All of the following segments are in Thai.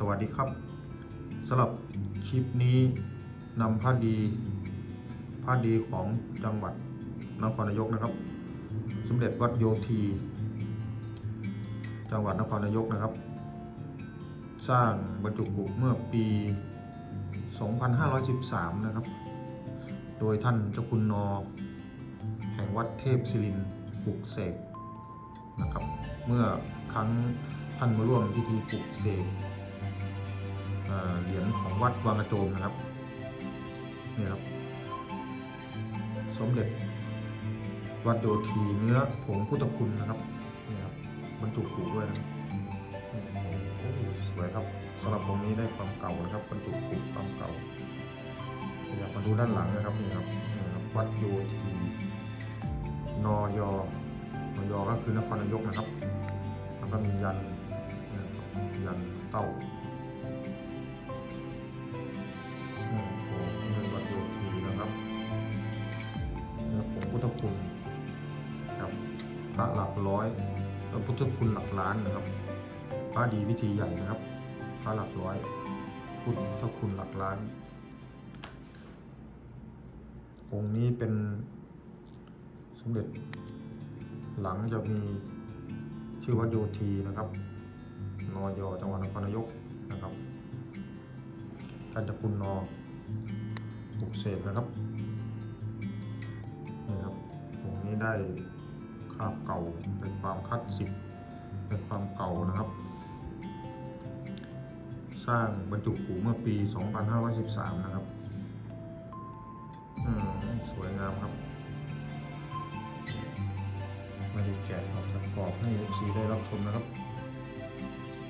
สวัสดีครับสำหรับคลิปนี้นำผ้าดีผ้าดีของจังหวัดนครนายกนะครับ สมเด็จวัดโยธี จังหวัดนครนายกนะครับ สร้างบรรจุกุเมื่อปี 2513 นะครับ โดยท่านเจ้าคุณนอ แห่งวัดเทพศิรินปลุกเสกนะครับ เมื่อครั้งท่านมาร่วมพิธีปลุกเสก เหรียญของวัดวังกระโจมนะครับนี่ครับ สมเด็จ วัดโยธีเนื้อผงพุทธคุณนะครับนี่ครับบรรจุกุด้วยนะโอ้สวยครับสำหรับองค์นี้ได้ความเก่านะครับบรรจุกุความเก่าอยากมาดูด้านหลังนะครับนี่ครับนี่ครับวัดโยธีนอยนอยก็คือนครนายกนะครับแล้วก็มียันยันเต้า พระหลักร้อยแล้วพุทธคุณหลักล้านนะครับพระดีวิธีใหญ่นะครับพระหลักร้อยพุทธคุณหลักล้านองค์นี้เป็นสมเด็จ หลังจะมีชื่อว่าโยธีนะครับนอยจังหวัดนครนายกนะครับท่านจะคุณนอปลุกเสกนะครับนี่ครับตรงนี้ได้ คราบเก่าเป็นความคลาสสิกเป็นความเก่านะครับ สร้างบรรจุกูเมื่อปี 2513 นะครับอืมสวยงามครับมาดูแกะออกจากกรอบให้ FC ได้รับชมนะครับ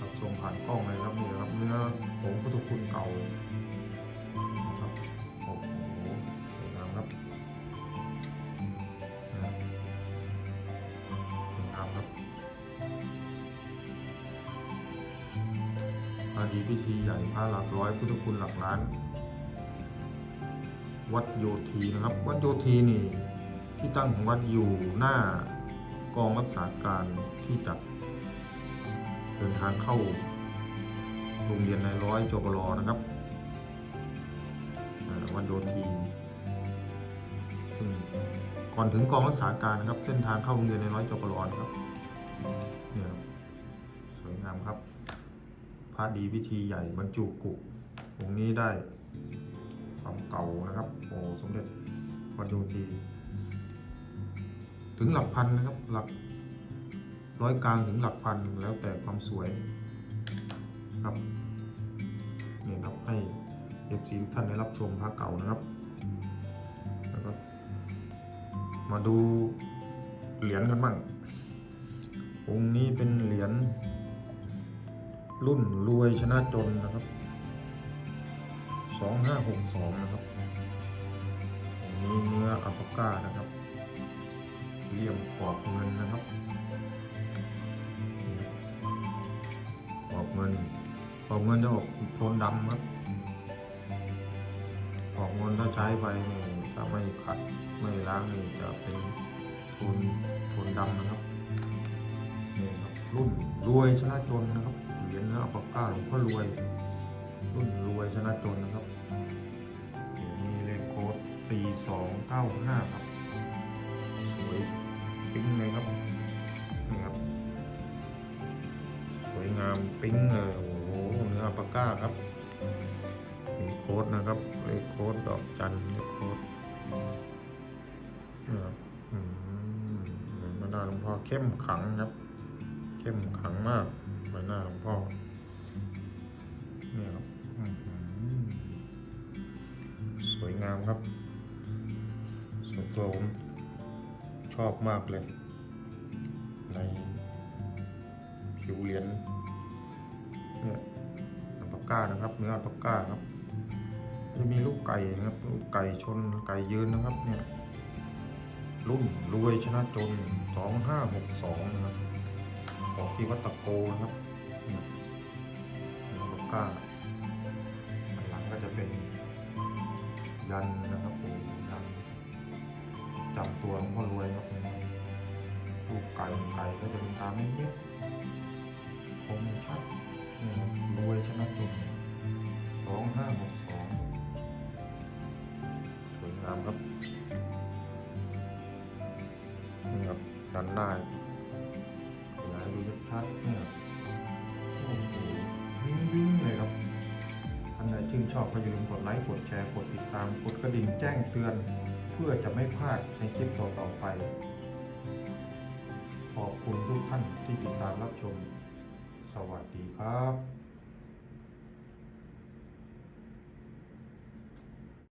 รับชมผ่านกล้องเลยครับนี่นะครับเนื้อผงพุทธคุณเก่า ดีพิธีใหญ่พระหลักร้อยพุทธคุณหลักล้าน วัดโยธีนะครับ วัดโยธีนี่ที่ตั้งของวัดอยู่หน้ากองรักษาการที่จัดเดินทางเข้าโรงเรียนในร้อยจบลนะครับวัดโยธีซึ่งก่อนถึงกองรักษาการนะครับ เส้นทางเข้าโรงเรียนในร้อยจบรอนครับเนี่ยครับ พระดีพิธีใหญ่บรรจุกุองค์นี้ได้ความเก่านะครับโอ้สมเด็จวัดโยธีถึงหลักพันนะครับหลักร้อยกลางถึงหลักพันแล้วแต่ความสวยครับนี่ครับให้เอฟซีทุกท่านได้รับชมพระเก่านะครับแล้วก็มาดูเหรียญกันบ้างองค์นี้เป็นเหรียญ รุ่นรวยชนะจนนะครับ 2562 นะครับองค์นี้เนื้ออัปปาก้านะครับเลี่ยมกรอบเงินนะครับกรอบเงินกรอบเงินจะออกโทนดำครับกรอบเงินถ้าใช้ไปถ้าไม่ขัดไม่ล้างนี่จะเป็นโทนโทนดำนะครับนี่ครับรุ่นรวยชนะจนนะครับ เหรียญเนื้ออัปปาก้าหลวงพ่อรวย รุ่นรวยชนะจนนะครับ มีเลขโค้ด4295 ครับ สวยปิ๊งเลยครับนี่ครับ สวยงามปิ๊งเลยโอ้โหเนื้ออัปปาก้าครับ มีโค้ดนะครับเลขโค้ดดอกจันเลขโค้ดนะครับอืมมือนใบหน้หลวงพ่อเข้มขังครับ เข้มขังมาก ใบหน้าหลวงพ่อเนี่ยครับอื้อหือสวยงามครับส่วนตัวผมชอบมากเลย ในผิวเหรียญเนี่ยอัลปาก้านะครับเนื้ออัลปาก้าครับ จะมีลูกไก่นะครับลูกไก่ชนไก่ยืนนะครับเนี่ยรุ่นรวยชนะจน 2562 นะครับ ออกที่วัดตะโกนะครับเป็นลูกก้าหลังก็จะเป็นยันนะครับผมยันจำตัวของพ่อรวยครับลูกไก่ไก่ก็จะเป็นตามนิดๆคมชัดรวยชนะตุนสองห้าหกสองสวยงามครับนี่ครับดันได้ ชัดเนี่ยโอ้โหวิ่งๆเลยครับท่านใดชื่นชอบก็อย่าลืมกดไลค์กดแชร์กดติดตามกดกระดิ่งแจ้งเตือน เพื่อจะไม่พลาดในคลิปต่อๆไป ขอบคุณทุกท่านที่ติดตามรับชม สวัสดีครับ